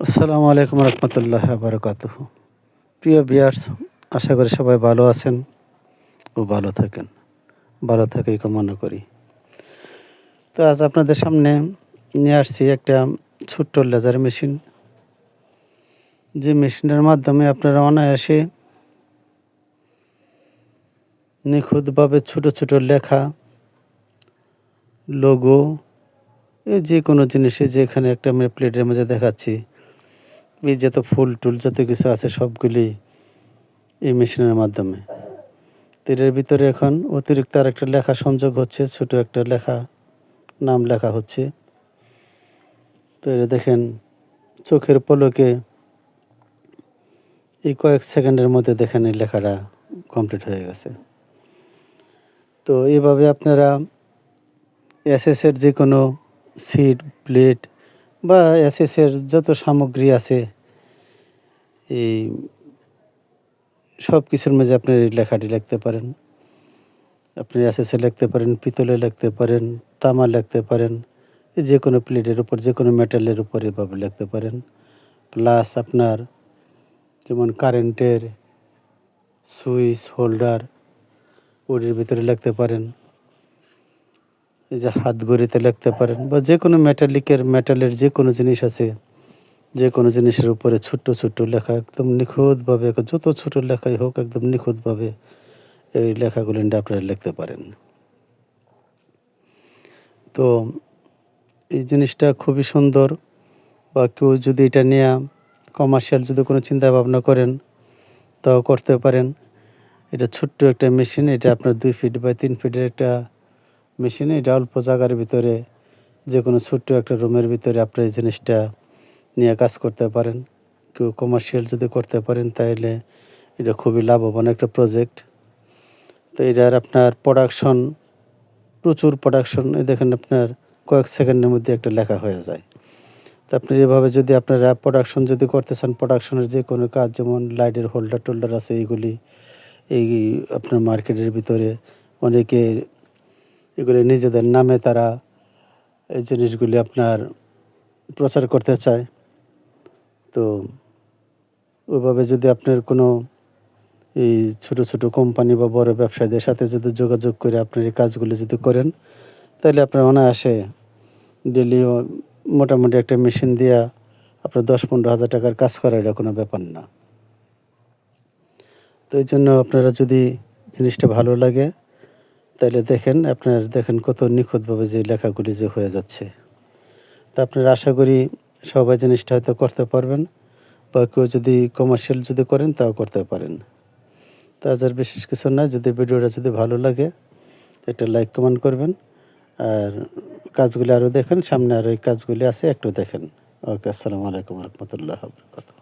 আসসালামু আলাইকুম রহমতুল্লাহ বারকাত প্রিয় বিয়ার্স আশা করি সবাই ভালো আছেন ও ভালো থাকেন। ভালো থাকাই কামনা করি। তো আজ আপনাদের সামনে নিয়ে আসছি একটা ছোট্ট লেজার মেশিন যে মেশিনের মাধ্যমে আপনারা অনায়াসে নিখুঁতভাবে ছোট ছোট লেখা লোগো এই যে কোনো জিনিসে যে এখানে একটা আমি প্লেটের মাঝে দেখাচ্ছি এই যত ফুল টুল যত কিছু আছে সবগুলি এই মেশিনের মাধ্যমে। তো এটার ভিতরে এখন অতিরিক্ত আর একটা লেখা সংযোগ হচ্ছে, ছোট একটা লেখা, নাম লেখা হচ্ছে। তো এটা দেখেন, চোখের পলকে এই কয়েক সেকেন্ডের মধ্যে দেখেন এই লেখাটা কমপ্লিট হয়ে গেছে। তো এইভাবে আপনারা এসএসের যে কোনো সিট প্লেট বা এসএসের যত সামগ্রী আছে, এই সব কিছুর মাঝে আপনি লেখাটি লিখতে পারেন। আপনি এসএসে লিখতে পারেন, পিতলে লিখতে পারেন, তামা লিখতে পারেন যে কোনো প্লেটের উপর, যে কোনো মেটালের উপর এভাবে লিখতে পারেন। প্লাস আপনার যেমন কারেন্টের সুইচ, হোল্ডার, ওটির ভিতরে লিখতে পারেন। এই যে হাত গড়িতে লিখতে পারেন বা যে কোনো মেটালিকের মেটালের যে কোনো জিনিস আছে, যে কোনো জিনিসের উপরে ছোট্ট ছোট্ট লেখা একদম নিখুঁতভাবে যত ছোট লেখাই হোক, একদম নিখুঁতভাবে এই লেখাগুলি আপনারা লিখতে পারেন। তো এই জিনিসটা খুবই সুন্দর বা কেউ যদি এটা নিয়ে কমার্শিয়াল যদি কোনো চিন্তা ভাবনা করেন, তাও করতে পারেন। এটা ছোট্ট একটা মেশিন এটা আপনার দুই ফিট বা তিন ফিটের একটা মেশিন, এটা অল্প জায়গার ভিতরে যে কোনো ছোট্ট একটা রুমের ভিতরে আপনার এই জিনিসটা নিয়ে কাজ করতে পারেন। কেউ কমার্শিয়াল যদি করতে পারেন তাহলে এটা খুবই লাভবান একটা প্রজেক্ট তো এটার আপনার প্রোডাকশন প্রচুর প্রোডাকশন দেখেন আপনার কয়েক সেকেন্ডের মধ্যে একটা লেখা হয়ে যায়। তো আপনি এভাবে যদি আপনারা প্রোডাকশন যদি করতে চান প্রোডাকশনের যে কোনো কাজ, যেমন লাইটের হোল্ডার টোল্ডার আছে, এইগুলি, এই আপনার মার্কেটের ভিতরে অনেকে এগুলি নিজেদের নামে তারা এই জিনিসগুলি আপনার প্রচার করতে চায়। তো ওইভাবে যদি আপনার কোনো এই ছোট ছোট কোম্পানি বা বড় ব্যবসায়ীদের সাথে যদি যোগাযোগ করে আপনার এই কাজগুলো যদি করেন, তাহলে আপনার অনায়াসে ডেলি মোটামুটি একটা মেশিন দিয়া আপনার দশ, পনেরো হাজার টাকার কাজ করা এটা কোনো ব্যাপার না। তো এই জন্য আপনারা যদি জিনিসটা ভালো লাগে তাহলে দেখেন আপনার দেখেন কত নিখুঁতভাবে যে লেখাগুলি যে হয়ে যাচ্ছে। তা আপনার আশা করি সবাই জিনিসটা হয়তো করতে পারবেন বা কেউ যদি কমার্শিয়াল যদি করেন তাও করতে পারেন। তা যার বিশেষ কিছু না, যদি ভিডিওটা যদি ভালো লাগে, একটা লাইক কমেন্ট করবেন, আর কাজগুলি আরও দেখেন, সামনে আরও এই কাজগুলি আছে, একটু দেখেন। ওকে, আসসালামু আলাইকুম রহমতুল্লাহ বরকাত